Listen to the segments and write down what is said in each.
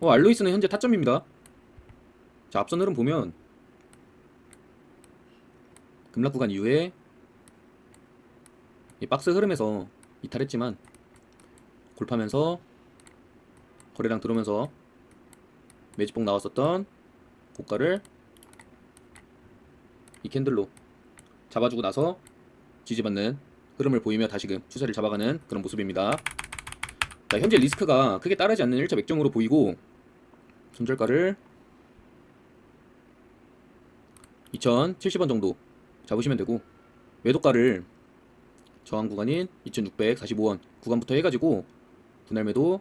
어, 알로이스는 현재 타점입니다. 자, 앞선 흐름 보면 급락 구간 이후에 이 박스 흐름에서 이탈했지만 골파면서 거래량 들어오면서 매집봉 나왔었던 고가를 이 캔들로 잡아주고 나서 지지받는 흐름을 보이며 다시금 추세를 잡아가는 그런 모습입니다. 자, 현재 리스크가 크게 따르지 않는 1차 맥점으로 보이고 손절가를 2,070원 정도 잡으시면 되고 매도가를 저항 구간인 2,645원 구간부터 해가지고 분할 매도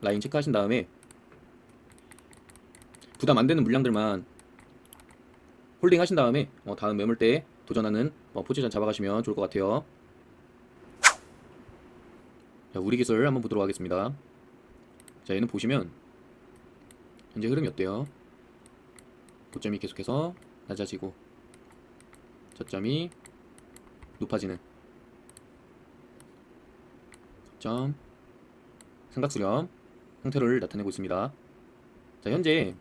라인 체크하신 다음에 부담 안 되는 물량들만 홀딩 하신 다음에 어, 다음 매물대에 도전하는 어, 포지션 잡아가시면 좋을 것 같아요. 자, 우리 기술 한번 보도록 하겠습니다. 자, 얘는 보시면 현재 흐름이 어때요? 고점이 계속해서 낮아지고 저점이 높아지는 점 삼각 수렴 형태를 나타내고 있습니다. 자, 현재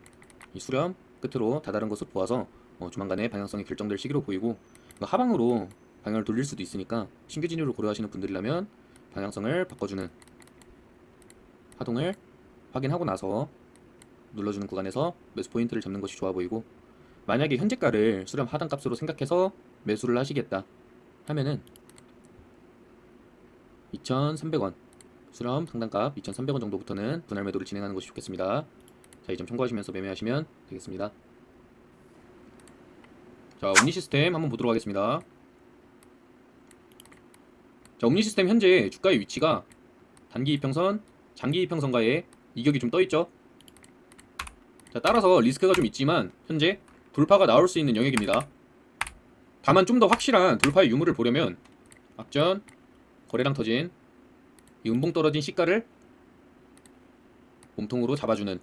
이 수렴 끝으로 다다른 것을 보아서 어, 조만간에 방향성이 결정될 시기로 보이고 그러니까 하방으로 방향을 돌릴 수도 있으니까 신규 진입을 고려하시는 분들이라면 방향성을 바꿔주는 파동을 확인하고 나서 눌러주는 구간에서 매수 포인트를 잡는 것이 좋아 보이고 만약에 현재가를 수렴 하단 값으로 생각해서 매수를 하시겠다 하면은 2,300원 수렴 상단값 2,300원 정도부터는 분할 매도를 진행하는 것이 좋겠습니다. 자, 이 점 참고하시면서 매매하시면 되겠습니다. 자, 옴니 시스템 한번 보도록 하겠습니다. 자, 옴니 시스템 현재 주가의 위치가 단기 이평선, 장기 이평선과의 이격이 좀 떠 있죠. 자, 따라서 리스크가 좀 있지만 현재 돌파가 나올 수 있는 영역입니다. 다만 좀 더 확실한 돌파의 유무를 보려면 악전, 거래량 터진 이 음봉 떨어진 시가를 몸통으로 잡아주는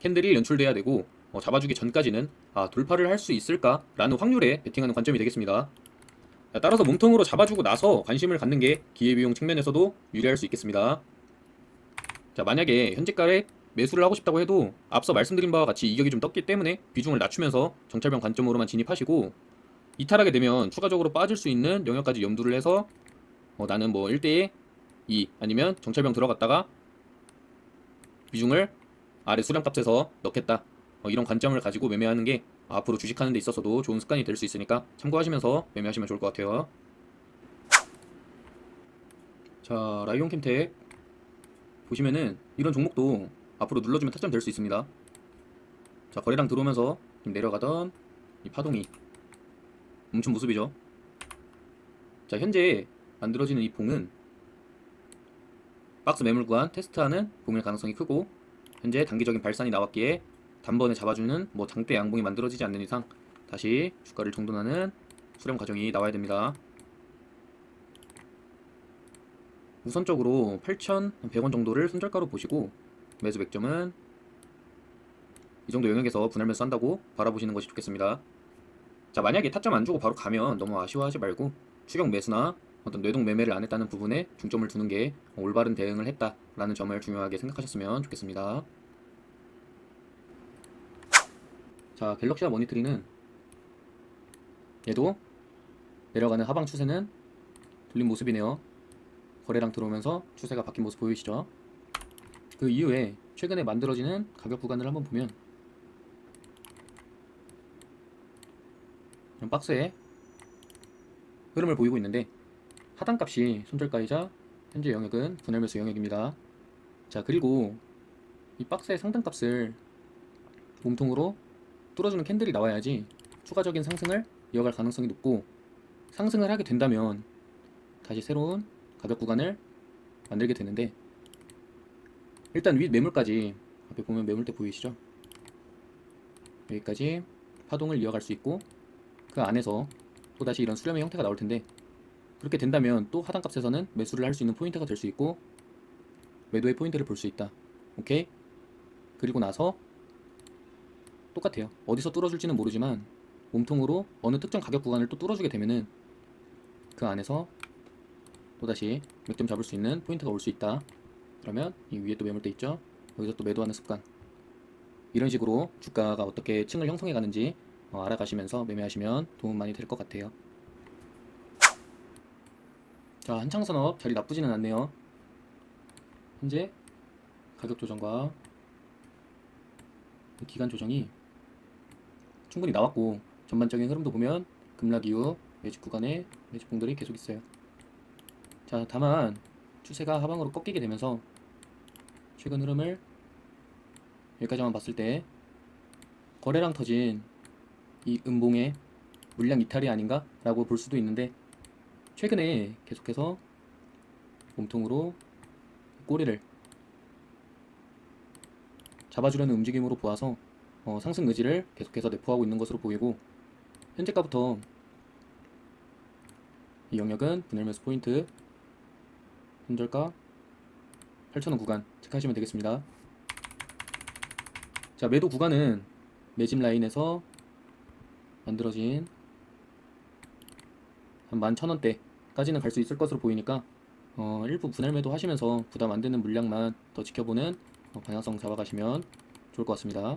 캔들이 연출돼야 되고 어, 잡아주기 전까지는 아, 돌파를 할 수 있을까라는 확률에 베팅하는 관점이 되겠습니다. 자, 따라서 몸통으로 잡아주고 나서 관심을 갖는 게 기회비용 측면에서도 유리할 수 있겠습니다. 자, 만약에 현재가에 매수를 하고 싶다고 해도 앞서 말씀드린 바와 같이 이격이 좀 떴기 때문에 비중을 낮추면서 정찰병 관점으로만 진입하시고 이탈하게 되면 추가적으로 빠질 수 있는 영역까지 염두를 해서 어, 나는 뭐 1대 2 아니면 정찰병 들어갔다가 비중을 아래 수량값에서 넣겠다 어, 이런 관점을 가지고 매매하는 게 앞으로 주식하는 데 있어서도 좋은 습관이 될 수 있으니까 참고하시면서 매매하시면 좋을 것 같아요. 자 라이온 캠텍 보시면은 이런 종목도 앞으로 눌러주면 타점 될 수 있습니다. 자 거래량 들어오면서 좀 내려가던 이 파동이 멈춘 모습이죠. 자 현재 만들어지는 이 봉은 박스 매물 구간 테스트하는 봉일 가능성이 크고 현재 단기적인 발산이 나왔기에 단번에 잡아주는 뭐 장대 양봉이 만들어지지 않는 이상 다시 주가를 정돈하는 수렴 과정이 나와야 됩니다. 우선적으로 8,100원 정도를 손절가로 보시고 매수 백점은 이 정도 영역에서 분할 매수 한다고 바라보시는 것이 좋겠습니다. 자 만약에 타점 안 주고 바로 가면 너무 아쉬워하지 말고 추격 매수나 어떤 뇌동 매매를 안 했다는 부분에 중점을 두는 게 올바른 대응을 했다라는 점을 중요하게 생각하셨으면 좋겠습니다. 자, 갤럭시아 모니터링은 얘도 내려가는 하방 추세는 돌린 모습이네요. 거래량 들어오면서 추세가 바뀐 모습 보이시죠? 그 이후에 최근에 만들어지는 가격 구간을 한번 보면 이런 박스에 흐름을 보이고 있는데 하단값이 손절가이자 현재 영역은 분할 매수 영역입니다. 자 그리고 이 박스의 상단값을 몸통으로 뚫어주는 캔들이 나와야지 추가적인 상승을 이어갈 가능성이 높고 상승을 하게 된다면 다시 새로운 가격 구간을 만들게 되는데 일단 윗 매물까지 앞에 보면 매물대 보이시죠? 여기까지 파동을 이어갈 수 있고 그 안에서 또다시 이런 수렴의 형태가 나올 텐데 그렇게 된다면 또 하단 값에서는 매수를 할 수 있는 포인트가 될 수 있고 매도의 포인트를 볼 수 있다. 오케이? 그리고 나서 똑같아요. 어디서 뚫어줄지는 모르지만 몸통으로 어느 특정 가격 구간을 또 뚫어주게 되면은 그 안에서 또다시 맥점 잡을 수 있는 포인트가 올 수 있다. 그러면 이 위에 또 매물대 있죠? 여기서 또 매도하는 습관. 이런 식으로 주가가 어떻게 층을 형성해 가는지 어, 알아가시면서 매매하시면 도움 많이 될 것 같아요. 자, 한창산업 자리 나쁘지는 않네요. 현재 가격 조정과 기간 조정이 충분히 나왔고 전반적인 흐름도 보면 급락 이후 매집 구간에 매집봉들이 계속 있어요. 자, 다만 추세가 하방으로 꺾이게 되면서 최근 흐름을 여기까지만 봤을 때 거래량 터진 이 음봉의 물량 이탈이 아닌가 라고 볼 수도 있는데 최근에 계속해서 몸통으로 꼬리를 잡아주려는 움직임으로 보아서 어, 상승 의지를 계속해서 내포하고 있는 것으로 보이고 현재가부터 이 영역은 분할 매수 포인트 현절가 8,000원 구간 체크하시면 되겠습니다. 자 매도 구간은 매집 라인에서 만들어진 한 11,000원대까지는 갈 수 있을 것으로 보이니까 어, 일부 분할 매도 하시면서 부담 안 되는 물량만 더 지켜보는 어, 방향성 잡아가시면 좋을 것 같습니다.